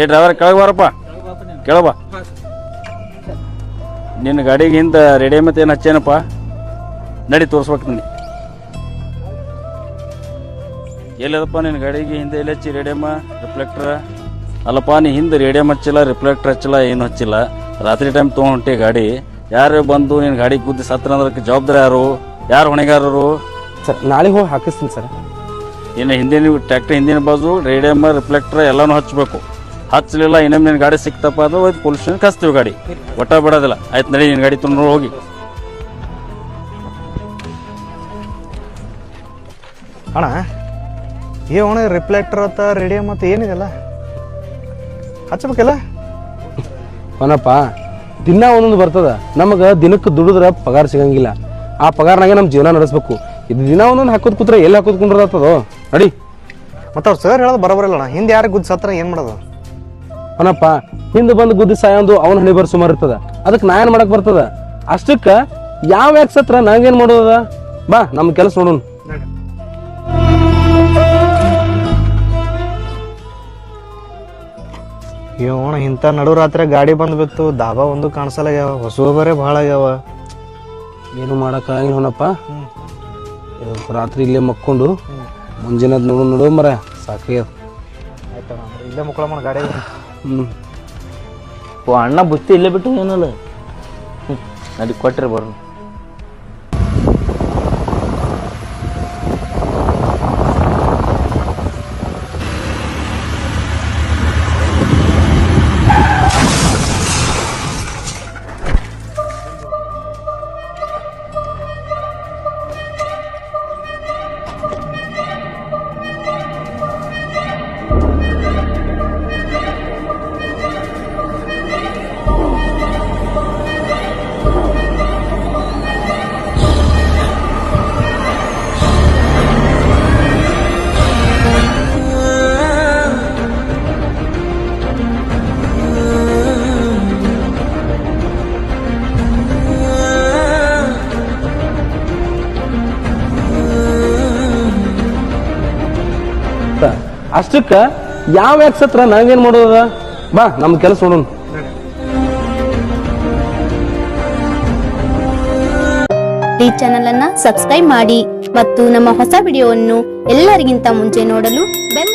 ಏ ಡ್ರೈವರ್, ಕೆಳಗೆ ಬಾರಪ್ಪ. ಕೆಳಗೆ ಬಾ. ನಿನ್ನ ಗಾಡಿಗೆ ಹಿಂದೆ ರೆಡಿ ಮತ್ತೆ ಏನು ಹಚ್ಚೇನಪ್ಪ? ನಡಿ, ತೋರಿಸ್ಬೇಕು ನೀನು ಎಲ್ಲದಪ್ಪ ನಿನ್ನ ಗಾಡಿಗೆ ಹಿಂದೆ ಎಲ್ಲಿ ಹಚ್ಚಿ ರೇಡಿಯಮ್ಮ ರಿಫ್ಲೆಕ್ಟ್ರ ಅಲ್ಲಪ್ಪ, ನೀ ಹಿಂದೆ ರೇಡಿಯಮ್ ಹಚ್ಚಿಲ್ಲ ರಿಫ್ಲೆಕ್ಟ್ರ್ ಹಚ್ಚಿಲ್ಲ, ಏನು ಹಚ್ಚಿಲ್ಲ. ರಾತ್ರಿ ಟೈಮ್ ತೊಗೊಂಡು ಹೊಂಟಿ ಗಾಡಿ. ಯಾರು ಬಂದು ನಿನ್ನ ಗಾಡಿ ಗುದ್ದಿ ಸತ್ರ ಅಂದ್ರೆ ಜವಾಬ್ದಾರಿ ಯಾರು? ಯಾರು ಹೊಣೆಗಾರರು? ಸರ್ ನಾಳೆ ಹೋಗಿ ಹಾಕಿಸ್ತೀನಿ ಸರ್. ಇನ್ನು ಹಿಂದಿನ ಟ್ರ್ಯಾಕ್ಟರ್ ಹಿಂದಿನ ಬಾಜು ರೇಡಿಯಮ್ ರಿಫ್ಲೆಕ್ಟರ್ ಎಲ್ಲಾನು ಹಚ್ಚಬೇಕು. ಹಚ್ಚಲಿಲ್ಲ ಇನ್ನೊಮ್ಮೆ ನಿನ್ನ ಗಾಡಿ ಸಿಕ್ತಪ್ಪ ಅದು ಒಯ್ದು ಪೊಲೀಸ್ ಸ್ಟೇಷನ್ ಕಸ್ತೀವಿ ಗಾಡಿ. ಒಟ್ಟ ಬಿಡೋದಿಲ್ಲ. ಆಯ್ತು ನಡಿ ನಿನ್ನ ಗಾಡಿ ತುಂಬ ಹೋಗಿ. ಅಣ್ಣ ಏ ಅಣ್ಣ ರಿಫ್ಲೆಕ್ಟರ್ ಅಂತ ರೇಡಿಯಮ್ ಮತ್ತು ಏನಿದೆಲ್ಲ ಹಚ್ಚಬೇಕಲ್ಲ? ಅವನಪ್ಪ ದಿನ ಒಂದೊಂದು ಬರ್ತದ. ನಮಗೆ ದಿನಕ್ಕೆ ದುಡಿದ್ರೆ ಪಗಾರ ಸಿಗಂಗಿಲ್ಲ. ಆ ಪಗಾರನಾಗೆ ನಮ್ಮ ಜೀವನ ನಡೆಸ್ಬೇಕು. ಇದು ದಿನ ಒಂದೊಂದು ಹಾಕೋದ್ ಕೂತ್ರೆ ಎಲ್ಲಿ ಹಾಕೋದ್ ಕುಂಡ್ರದಾತದೋ ನಡಿ. ಮತ್ತು ಅವ್ರು ಸರ್ ಹೇಳೋದು ಬರೋಬರಿಲ್ಲ ಅಣ್ಣ ಹಿಂದೆ ಯಾರಿಗೆ ಗುದ್ದು ಸತ್ರ ಏನು ಮಾಡೋದು? ಅನಪ್ಪ ಹಿಂದೆ ಬಂದು ಗುದ್ದಿ ಸಾಯೊಂದು ಅವನ ಹಣಿ ಬರ್ ಸುಮಾರು ಇರ್ತದ. ಅದಕ್ಕೆ ನಾ ಏನು ಮಾಡಕ್ ಬರ್ತದ? ಅಷ್ಟಕ್ಕೆ ಯಾವ ಯಾಕೆ ಸತ್ರ ನಂಗೇನು ಮಾಡೋದ ಬಾ ನಮ್ಮ ಕೆಲಸ ನೋಡೋಣ. ಅಣ್ಣ ಇಂಥ ನಡು ರಾತ್ರಿ ಗಾಡಿ ಬಂದು ಬಿತ್ತು. ದಾಬಾ ಒಂದು ಕಾಣಿಸಲಾಗ್ಯಾವ. ಹೊಸ ಬರೇ ಭಾಳ ಆಗ್ಯಾವ. ಏನು ಮಾಡೋಕ್ಕಾಗಿಲ್ಲ ರಾತ್ರಿ ಇಲ್ಲೇ ಮಕ್ಕೊಂಡು ಮುಂಜಾನೆ ನೋಡು ನೋಡು ಮರ ಸಾಕಾಗ್ಯದ ಆಯ್ತಣ್ಣ ಇಲ್ಲೇ ಮುಕ್ಕಳ ಗಾಡಿ ಹ್ಞೂ ಓ ಅಣ್ಣ ಬುತ್ತಿ ಇಲ್ಲೇ ಬಿಟ್ಟು ಏನಲ್ಲ? ಹ್ಞೂ ಕೊಟ್ಟರೆ ಕೊಟ್ರಿ ಬರ್ರಿ ಅಷ್ಟಕ್ಕೆ ಯಾವ ಸತ್ರ ನಾವೇನ್ ಮಾಡೋದ? ಬಾ ನಮ್ಮ ಕೆಲಸ ನೋಡೋಣ. ಈ ಚಾನೆಲ್ ಅನ್ನ ಸಬ್ಸ್ಕ್ರೈಬ್ ಮಾಡಿ ಮತ್ತು ನಮ್ಮ ಹೊಸ ವಿಡಿಯೋವನ್ನು ಎಲ್ಲರಿಗಿಂತ ಮುಂಚೆ ನೋಡಲು ಬೆಲ್